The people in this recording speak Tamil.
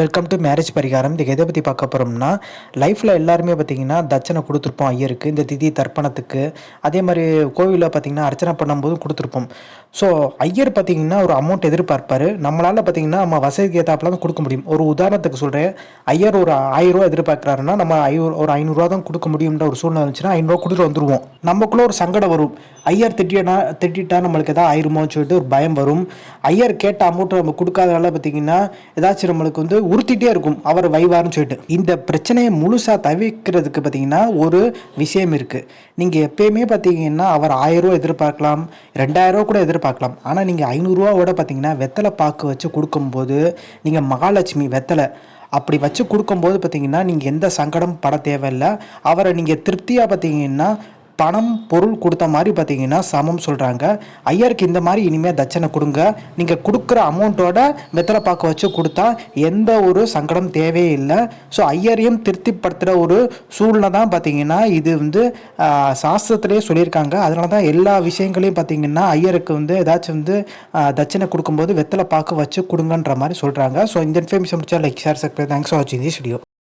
வெல்கம் டு மேரேஜ் பரிகாரம். இதுக்கு எதை பற்றி பார்க்க போகிறோம்னா லைஃப்பில் எல்லாருமே பார்த்தீங்கன்னா தட்சணை கொடுத்துருப்போம் ஐயருக்கு. இந்த திதி தர்ப்பணத்துக்கு. அதே மாதிரி கோவிலில் பார்த்தீங்கன்னா அர்ச்சனை பண்ணும்போதும் கொடுத்துருப்போம். ஸோ ஐயர் பார்த்தீங்கன்னா ஒரு அமௌண்ட் எதிர்பார்ப்பார். நம்மளால் பார்த்தீங்கன்னா நம்ம வசதிக்கு ஏற்றாப்புல தான் கொடுக்க முடியும். ஒரு உதாரணத்துக்கு சொல்கிறேன் ஐயர் ஒரு ஆயிரரூவா எதிர்பார்க்குறாருன்னா நம்ம ஐயூ ஒரு ஐநூறுரூவா தான் கொடுக்க முடியும்ன்ற ஒரு சூழ்நிலை இருந்துச்சுன்னா ஐநூறுரூவா கொடுத்துட்டு வந்துடுவோம் நமக்குள்ளே ஒரு சங்கடம் வரும். ஐயர் திட்டினா திட்டா நம்மளுக்கு எதாவது ஆயிருமோன்னு சொல்லிட்டு ஒரு பயம் வரும். ஐயர் கேட்ட அமௌண்ட்டை நம்ம கொடுக்காதனால பார்த்தீங்கன்னா ஏதாச்சும் நம்மளுக்கு வந்து உறுத்திட்டே இருக்கும். அவர் வைவார்னு சொல்லிட்டு. இந்த பிரச்சனையை முழுசாக தவிர்க்கிறதுக்கு பார்த்தீங்கன்னா ஒரு விஷயம் இருக்குது நீங்கள் எப்பயுமே பார்த்தீங்கன்னா அவர் ஆயிரம் ரூபா எதிர்பார்க்கலாம் ரெண்டாயிரம் ரூபா கூட எதிர்பார்க்கலாம். ஆனால் நீங்கள் ஐநூறுரூவாவோட பார்த்தீங்கன்னா வெத்தலை பாக்கு வச்சு கொடுக்கும்போது நீங்கள் மகாலட்சுமி வெத்தலை அப்படி வச்சு கொடுக்கும்போது பார்த்தீங்கன்னா நீங்கள் எந்த சங்கடம் பட தேவையில்லை. அவரை நீங்கள் திருப்தியாக பார்த்தீங்கன்னா பணம் பொருள் கொடுத்த மாதிரி பார்த்தீங்கன்னா சமம் சொல்கிறாங்க ஐயருக்கு இந்த மாதிரி இனிமேல் தட்சணை கொடுங்க. நீங்கள் கொடுக்குற அமௌண்ட்டோட வெத்தலை பாக்க வச்சு கொடுத்தா எந்த ஒரு சங்கடம் தேவையே இல்லை. ஸோ ஐயரையும் திருப்திப்படுத்துகிற ஒரு சூழ்நிலை தான் பார்த்தீங்கன்னா இது வந்து சாஸ்திரத்திலே சொல்லியிருக்காங்க. அதனால தான் எல்லா விஷயங்களையும் பார்த்தீங்கன்னா ஐயருக்கு வந்து ஏதாச்சும் வந்து தட்சணை கொடுக்கும்போது வெத்தலை பாக்கு வச்சு கொடுங்கன்ற மாதிரி சொல்கிறாங்க ஸோ இந்த இன்ஃபர்மேஷன் முடிச்சா like share subscribe thanks for வாட்சிங் தி ஸ்டுடியோ